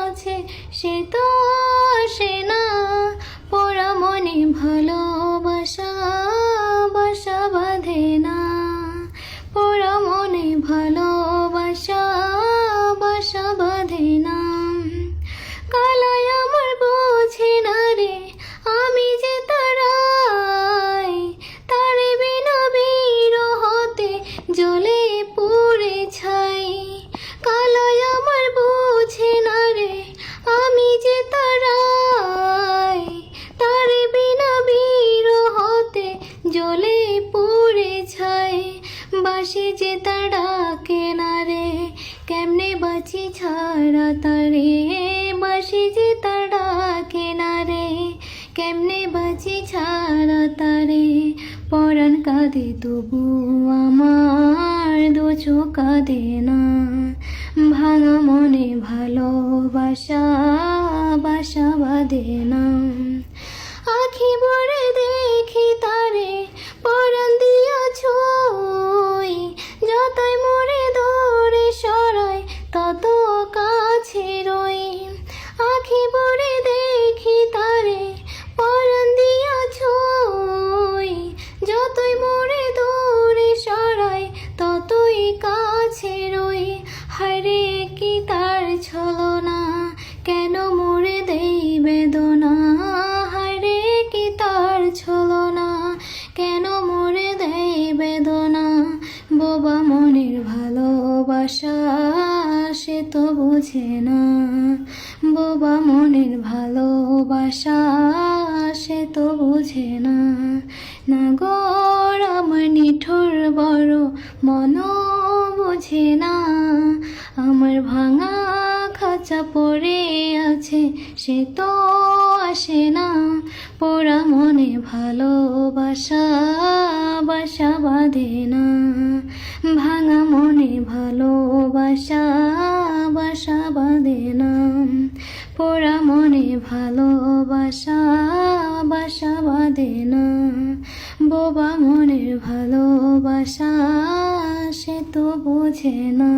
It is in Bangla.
আছে সে তো বাসি যে তারা কেনারে, কেমনে বাঁচি ছাড়া তারে? বাসি যে তারা কেনারে, কেমনে বাঁচি ছাড়া তারে? পরাণ কাঁদে তবু আমার দু কাঁদে না। ভাঙা মনে ভালোবাসা, বাসা বাঁধে না। আখি ভরে দেখি তারে ভালোবাসা সে তো বোঝে না। বোবা মনের ভালোবাসা সে তো বোঝে না। না আমার নিঠুর বড় মন বোঝে না। আমার ভাঙা খাঁচা পড়ে আছে, সে তো আসে না। পোড়া মনে ভালোবাসা বাসা বাঁধে না। মনে ভালোবাসা, বাসা বাঁধে না পোড়া মনে ভালোবাসা, বাসা বাঁধে না বোবা মনের ভালোবাসা, সে তো বোঝে না।